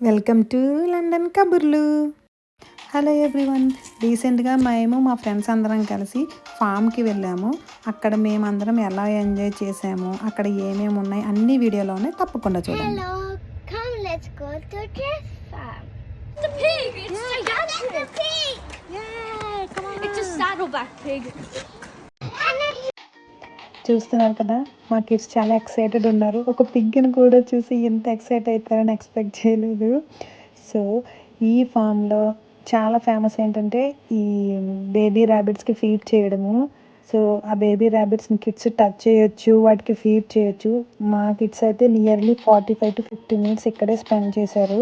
Welcome to London కబుర్లు hello everyone రీసెంట్గా మేము మా ఫ్రెండ్స్ అందరం కలిసి ఫామ్కి వెళ్ళాము అక్కడ మేమందరం ఎలా ఎంజాయ్ చేసాము అక్కడ ఏమేమి ఉన్నాయి అన్ని వీడియోలోనే తప్పకుండా చూడండి Hello, come let's go to dress farm. The pig! It's gigantic! That's the pig! Yay! Come on! It's a saddleback pig. చూస్తున్నారు కదా మా కిడ్స్ చాలా ఎక్సైటెడ్ ఉన్నారు. ఒక పిగ్ని కూడా చూసి ఎంత ఎక్సైట్ అవుతారని ఎక్స్పెక్ట్ చేయలేదు. సో ఈ ఫామ్లో చాలా ఫేమస్ ఏంటంటే ఈ బేబీ ర్యాబిట్స్కి ఫీడ్ చేయడము. సో ఆ బేబీ ర్యాబిట్స్ని కిడ్స్ టచ్ చేయొచ్చు వాటికి ఫీడ్ చేయొచ్చు. మా కిడ్స్ అయితే nearly forty five to fifty minutes ఇక్కడే స్పెండ్ చేశారు.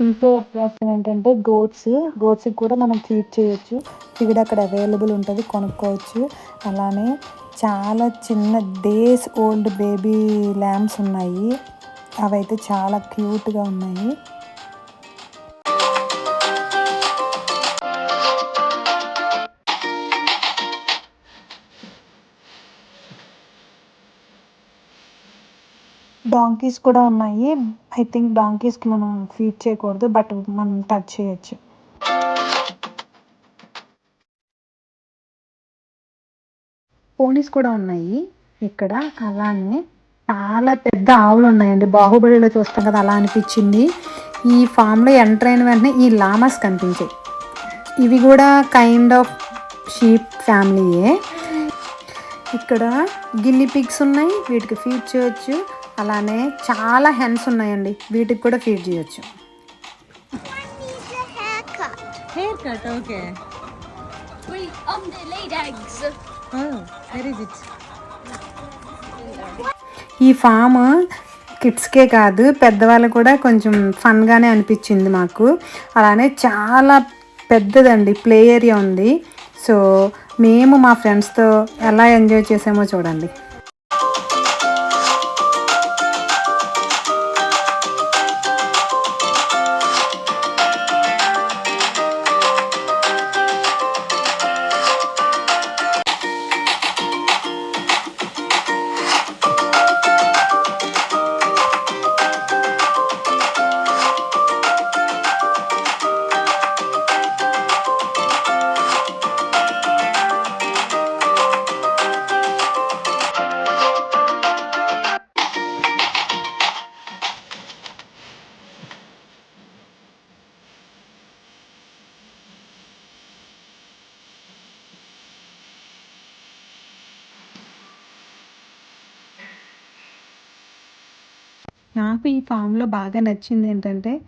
ఇంకో అట్రాక్షన్ ఏంటంటే గోట్స్ గోట్స్కి కూడా మనం ఫీడ్ చేయొచ్చు. ఫీడ్ అక్కడ అవైలబుల్ ఉంటుంది కొనుక్కోవచ్చు. అలానే చాలా చిన్న డేస్ ఓల్డ్ బేబీ ల్యాంప్స్ ఉన్నాయి. అవైతే చాలా క్యూట్గా ఉన్నాయి. డాంకీస్ కూడా ఉన్నాయి. ఐ థింక్ డాంకీస్కి మనం ఫీడ్ చేయకూడదు బట్ మనం టచ్ చేయొచ్చు. పోనీస్ కూడా ఉన్నాయి. ఇక్కడ అలానే చాలా పెద్ద ఆవులు ఉన్నాయండి. బాహుబలిలో చూస్తాం కదా అలా అనిపించింది. ఈ ఫామ్లో ఎంటర్ అయిన వెంటనే ఈ లామాస్ కనిపించాయి. ఇవి కూడా కైండ్ ఆఫ్ షీప్ ఫ్యామిలీయే ఇక్కడ గిన్ని పిగ్స్ ఉన్నాయి. వీటికి ఫీడ్ చేయొచ్చు. అలానే చాలా హెన్స్ ఉన్నాయండి. వీటికి కూడా ఫీడ్ చేయొచ్చు. Um. Oh, where is it? ఈ ఫామ్ కిడ్స్కే కాదు పెద్దవాళ్ళు కూడా కొంచెం ఫన్గానే అనిపించింది మాకు. అలానే చాలా పెద్దదండి ప్లే ఏరియా ఉంది. సో మేము మా ఫ్రెండ్స్తో ఎలా ఎంజాయ్ చేసామో చూడండి. నాకు ఈ ఫామ్లో బాగా నచ్చింది ఏంటంటే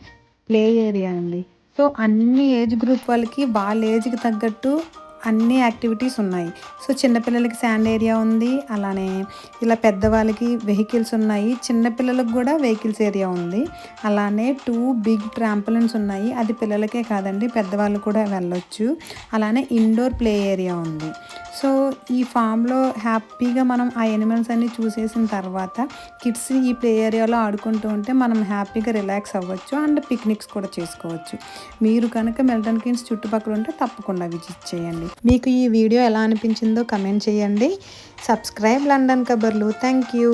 ప్లే ఏరియా అండి. సో అన్ని ఏజ్ గ్రూప్ వాళ్ళకి వాళ్ళ ఏజ్కి తగ్గట్టు అన్ని యాక్టివిటీస్ ఉన్నాయి. సో చిన్నపిల్లలకి శాండ్ ఏరియా ఉంది అలానే ఇలా పెద్దవాళ్ళకి వెహికల్స్ ఉన్నాయి. చిన్నపిల్లలకు కూడా వెహికల్స్ ఏరియా ఉంది. అలానే టూ బిగ్ ట్రాంపులన్స్ ఉన్నాయి. అది పిల్లలకే కాదండి పెద్దవాళ్ళు కూడా వెళ్ళొచ్చు. అలానే ఇండోర్ ప్లే ఏరియా ఉంది. సో ఈ ఫామ్లో హ్యాపీగా మనం ఆ ఎనిమల్స్ అన్ని చూసేసిన తర్వాత కిడ్స్ ఈ ప్లే ఏరియాలో ఆడుకుంటూ ఉంటే మనం హ్యాపీగా రిలాక్స్ అవ్వచ్చు అండ్ పిక్నిక్స్ కూడా చేసుకోవచ్చు. మీరు కనుక మెల్టన్ కిన్స్ చుట్టుపక్కల ఉంటే తప్పకుండా విజిట్ చేయండి. మీకు ఈ వీడియో ఎలా అనిపించిందో కమెంట్ చేయండి. Subscribe London కబర్లు. Thank you